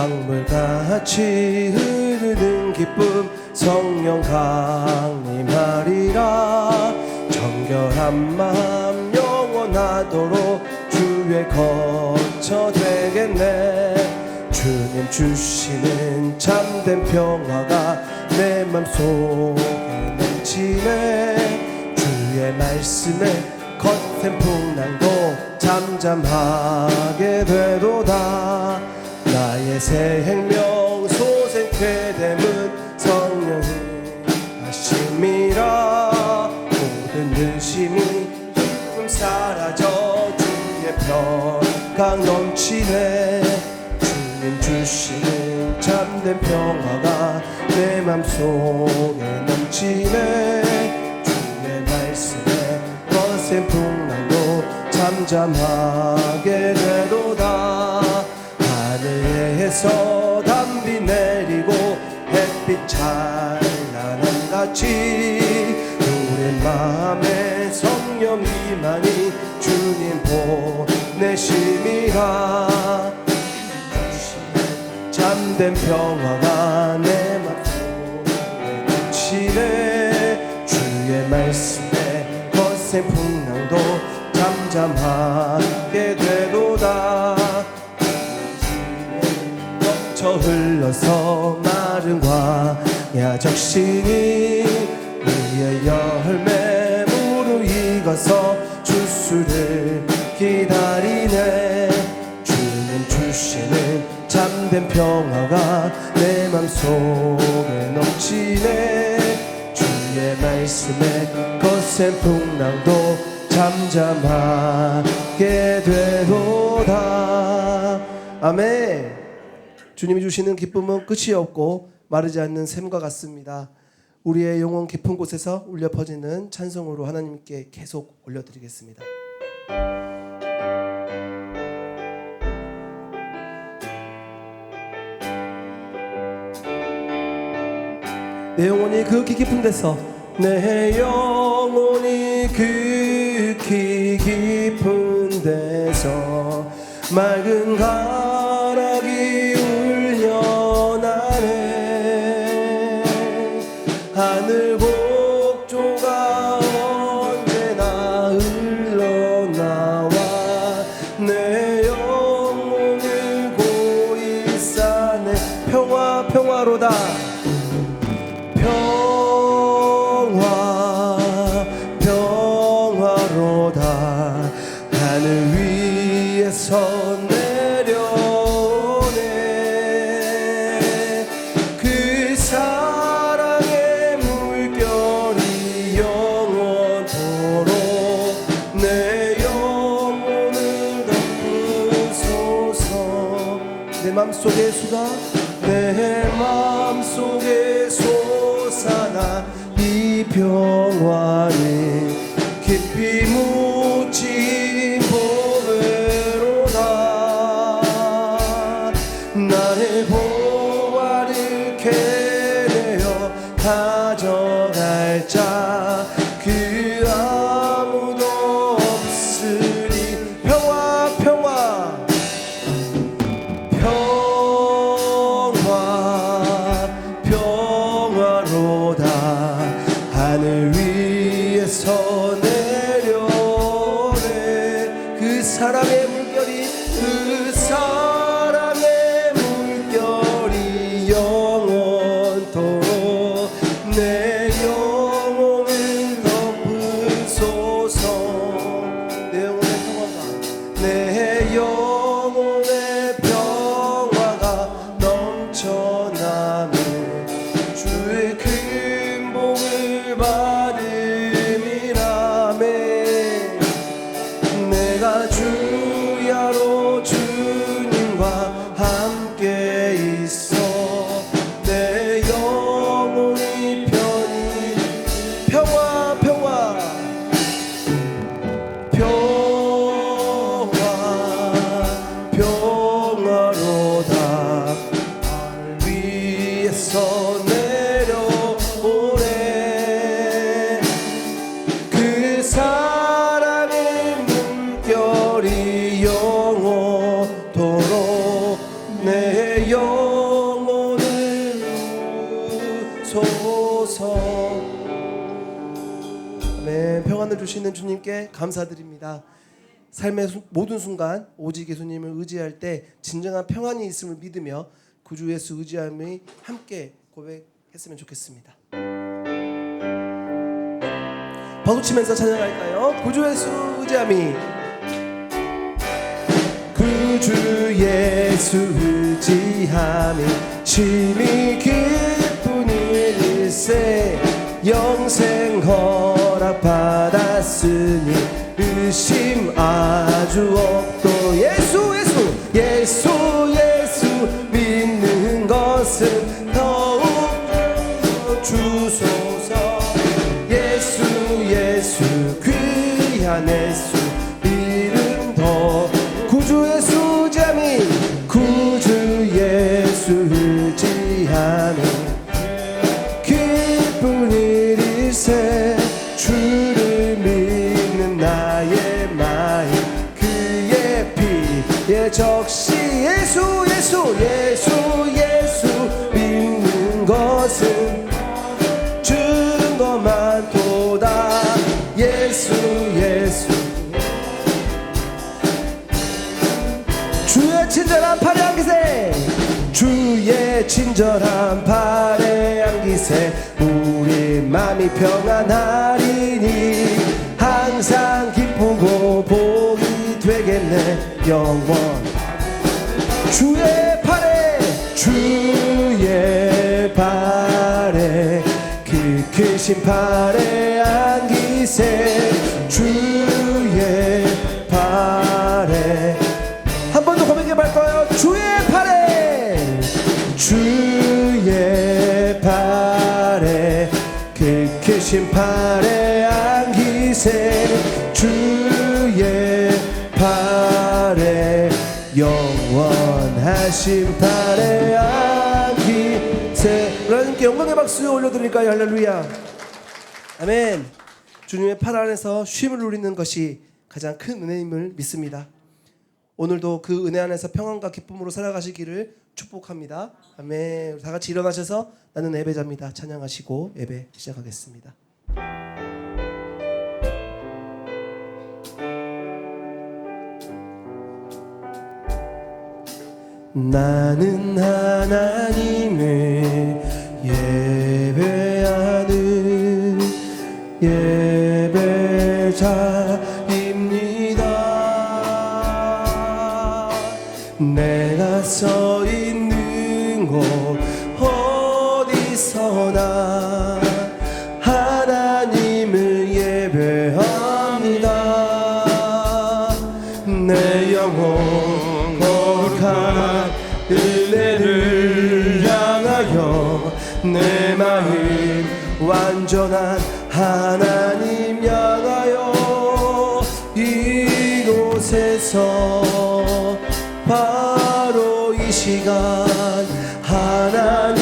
강물같이 흐르는 기쁨. 성령 강림하리라. 정결한 마음 영원하도록 주의 거처 되겠네. 주님 주시는 참된 평화가 내 맘속에 넘치네. 주의 말씀에 거센 풍랑도 잠잠하게 되도다 새 생명 소생케 됨은 성령이 하심이라. 모든 의심이 조금 사라져 주의 평강 넘치네. 주님 주시는 참된 평화가 내 맘속에 넘치네. 주의 말씀에 거센 풍랑도 잠잠하게 되도다 하늘에서 담비 내리고 햇빛 찬란한 같이 우리 마음에 성령 이만이 주님 보내심이라. 잠든 평화가 내 광야 적신이 위에 열매 무르익어서 주수를 기다리네. 주님 주시는 참된 평화가 내 맘속에 넘치네. 주의 말씀에 거센 풍랑도 잠잠하게 되도다. 아멘. 주님이 주시는 기쁨은 끝이 없고 마르지 않는 샘과 같습니다. 우리의 영혼 깊은 곳에서 울려 퍼지는 찬송으로 하나님께 계속 올려드리겠습니다. 내 영혼이 극히 깊은 데서 내 영혼이 극히 깊은 데서 맑은 가 위에서 내려오네. 그 사랑의 물결이 영원토록 내 영혼을 덮으소서. 내 맘속에 수가 내 맘속에 솟아나 이 평화는 깊이 묻 나의 보 사랑의 물결이 영원토록 내 영혼을 소서 네, 평안을 주시는 주님께 감사드립니다. 삶의 모든 순간 오직 예수님을 의지할 때 진정한 평안이 있음을 믿으며 구주 예수 의지함이 함께 고백했으면 좋겠습니다. 박수치면서 찬양할까요? 구주 예수 의지함이 구주 예수 의지함이 심히 기쁜 일일세 영생 허락 받았으니 의심 아주 없 피에 적시 예수 예수 예수 예수 믿는 것은 증거만 도다. 예수 예수. 주의 친절한 팔의 안기세. 주의 친절한 팔의 안기세. 우리 맘이 평안하리니 항상 기쁘고 복이 되겠네 영원. 주의 팔에 주의 팔에 그 크신 팔 팔에 안기세 하나님께 영광의 박수 올려드릴까요? 할렐루야 아멘 주님의 팔 안에서 쉼을 누리는 것이 가장 큰 은혜임을 믿습니다 오늘도 그 은혜 안에서 평안과 기쁨으로 살아가시기를 축복합니다. 아멘. 다 같이 일어나셔서 나는 예배자입니다. 찬양하시고 예배 시작하겠습니다. 나는 하나님을 예배하는 예배자입니다. 내가 서 내 마음 완전한 하나님 향하여 이곳에서 바로 이 시간 하나님